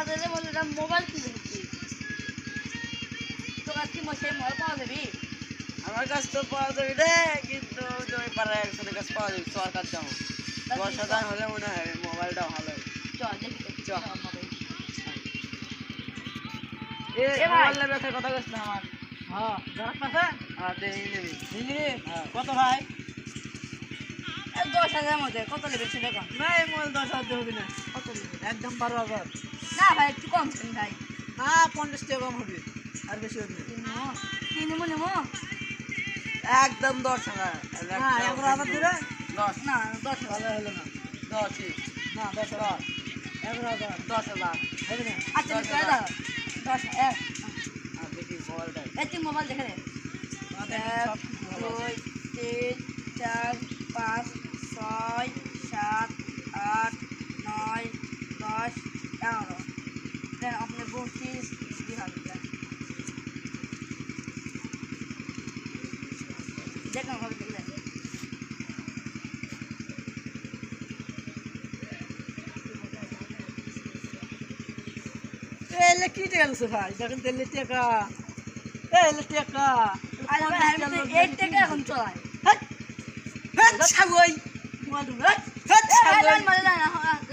হাজারে বলে এটা মোবাইল কিনে দিচ্ছি। তোর কাছে কি সেই মোবাইল পাওয়া যাবি? আমার কাছ তো পাওয়া যাবে রে কিন্তু ওই পাড়ার একজনের কাছে পাওয়া যাবে সরকার যাব দশ হাজার হলে মনে হয় মোবাইলটা ভালো। দেখি ব্যথার কথা আমার। হ্যাঁ যারা পাশে হ্যাঁ হ্যাঁ। কত ভাই? দশ হাজারের মধ্যে। কত নেবে সেটা কম না এই মোবাইল দশ হাজার হবে না। কত নেবে? একদম বারো হাজার। না ভাই একটু কম করেন ভাই। না পঞ্চাশ টাকা কম হবে। আর বেশি হবে না। কিনবো? কিনবো নেব একদম দশ হাজার। না এগারো হাজার দিলে দশ। না দশ হাজার। হলো না। দশই না দশ হাজার। এগারো হাজার। দশ হাজার। হবে না? আচ্ছা দশ হাজার। দশ এক। দেখি মোবাইলটা। এই মোবাইল দেখে দে। এক। দুই তিন চার পাঁচ সাত আট নয় দশ এগারো। দেন আপনি বত্রিশ বিহার দেন দেখুন ভাবে দেখলেন এলে কি টাকা ভাই দেখেন তেলের টাকা। এলে টাকা। আমি তো এখন চলাই। হ্যাঁ হ্যাঁ, হ্যাঁ, লাইন মারে, লাইন, হ্যাঁ, লাইন, বেশি না, বেশি।